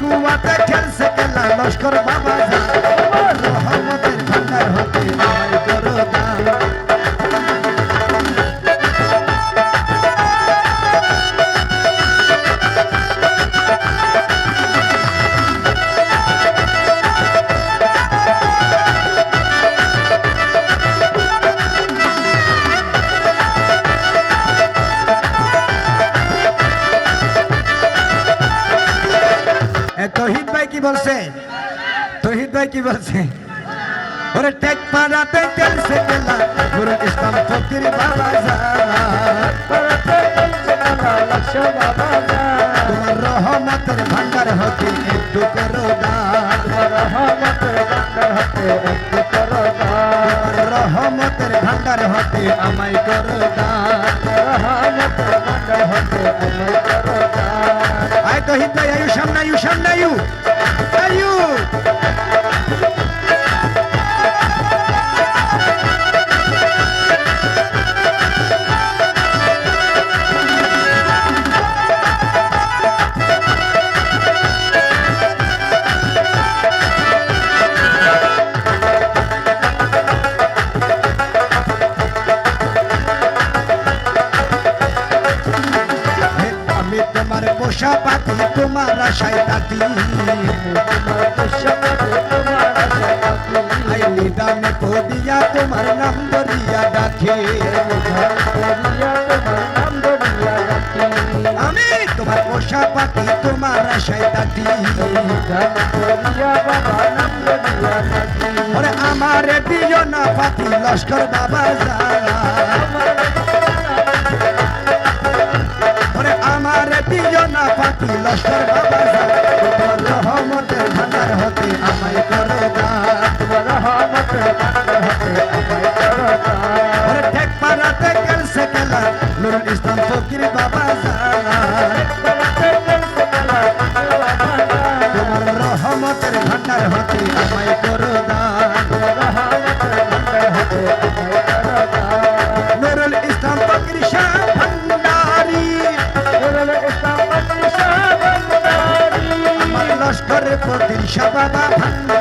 কুয়াতে খেলছে খেলা লস্কর বাবা বলছে? তহিদ ভাই কি বলছে? ওরে টেক পাড়াতে খেলছে খেলা গুরু ইসলাম ফকির বাবা যা তোমার রহমতের ভান্ডার হতে একটু করো রহমতের ভান্ডার হতে আমায় করো দান আয় তহিদ Shamna, you, Shamna, you. Na you. পাতি তোমার আশায় তাতি। নিদানে পদিয়া তোমার নাম ধরিয়া ডাকে। আমি তোমার পোষা পাতি তোমার আশায় আমার দিও না পাতি লস্কর বাবা যা দিও না পাতি লস্কর বাবা তোমার রহমতের ভান্ডার হতে আমায় করো দান ওরে ঠেক পাড়াতে খেলছে খেলা, নুরুল ইসলাম ফকির বাবা ফকির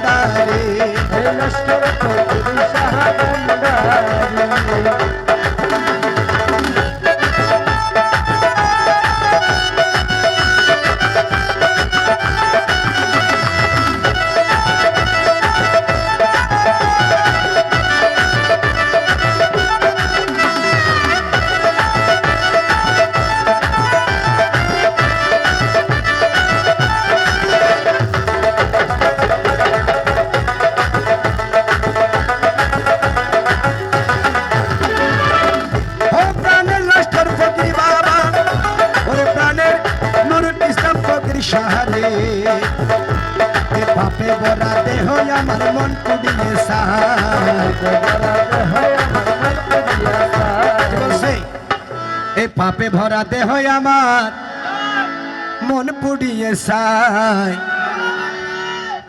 এ পাপে ভরা দেহ আমার, মন পুড়িয়ে সাই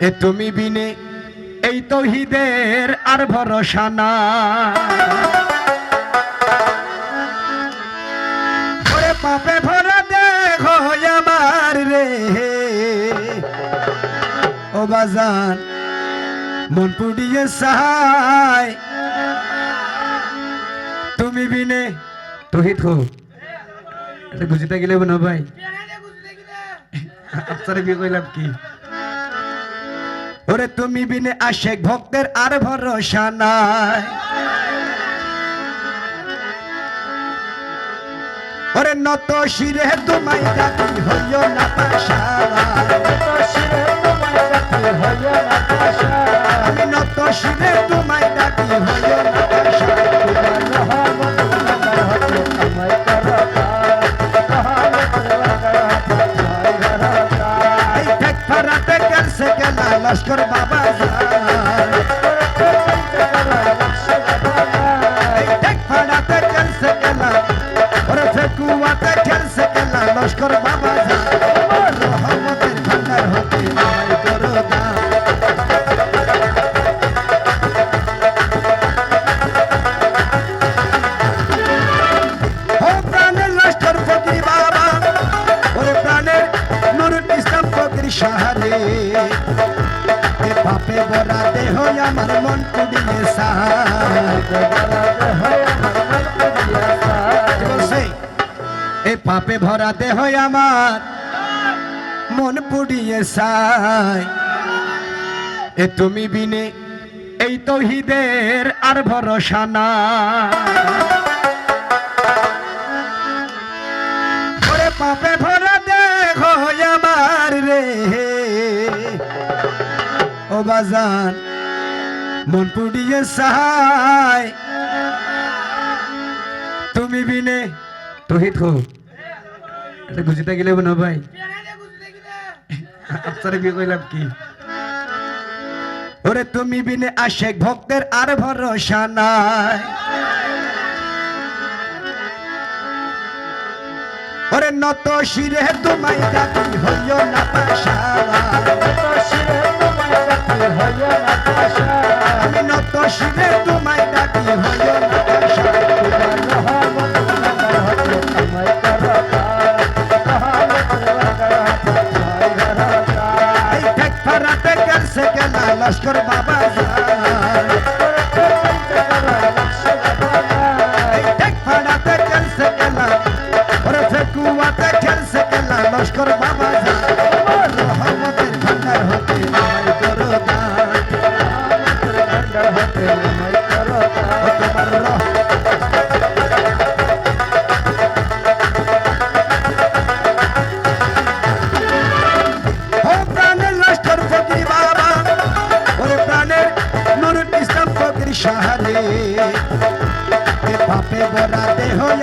এ তুমি বিনে এই তহিদের আর ভরসা না পাপে ভরা দেহ আমার রে। ও বাজান মন পুড়িয়ে সাহায় তুমি বিনে তুহিত হো এটা গুজিতে গেলে না ভাই। আপনারা বিয়ে কইলাম কি? ওরে তুমি বিনে আশেক ভক্তের আর ভরসা নাই। ওরে নত শিরে তোমায় ডাকি হইও না পাশা। আমি নত শিরে তোমায় ডাকি হইও না পাশা। লস্কর বাবা সাহারে পাপে বরা দেহ আমার মন কুড়িয়ে সাহায্য পাপে ভরা দেহ আমার। মন পুড়িয়ে সাই এ তুমি বিনে এই তৌহিদের আর ভরসা না পাপে ভরা দেহ আমার রে। ও বাজান, মন পুড়িয়ে সাই তুমি বিনে তহিত হো এটা গুজিতে গেলে না ভাই। আপনার বিয়ে কইলাম কি? ওরে তুমি বিনে আশেক ভক্তের আর ভরসা নাই। ওরে নত শিরে তোমায় ডাকি হইও না পাশা। আমি নত শিরে তোমায় ডাকি হইও না পাশা।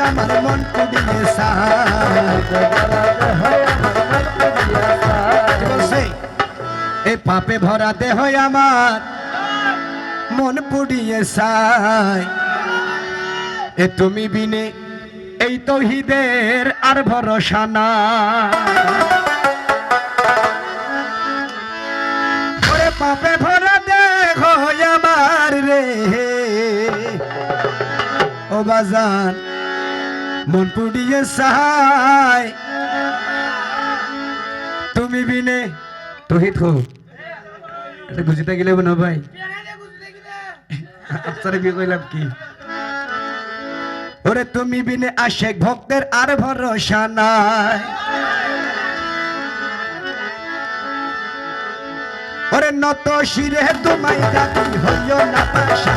আমার মন এ পাপে ভরা দেহ আমার মন পুড়িয়ে সাই এ তুমি বিনে এই তৌহিদের আর ভরসা না পাপে ভরা দেহ আমার রে। ও বাজান মন পুড়িয়ে সাহাই তুমি বিনে তহিত হো এটা বুঝিতে গেলে না ভাই। আপনার বিয়ে কইলাম কি? ওরে তুমি বিনে আশেক ভক্তের আর ভরসা নাই। ওরে নত শিরে তোমায় ডাকি হইও না পাশা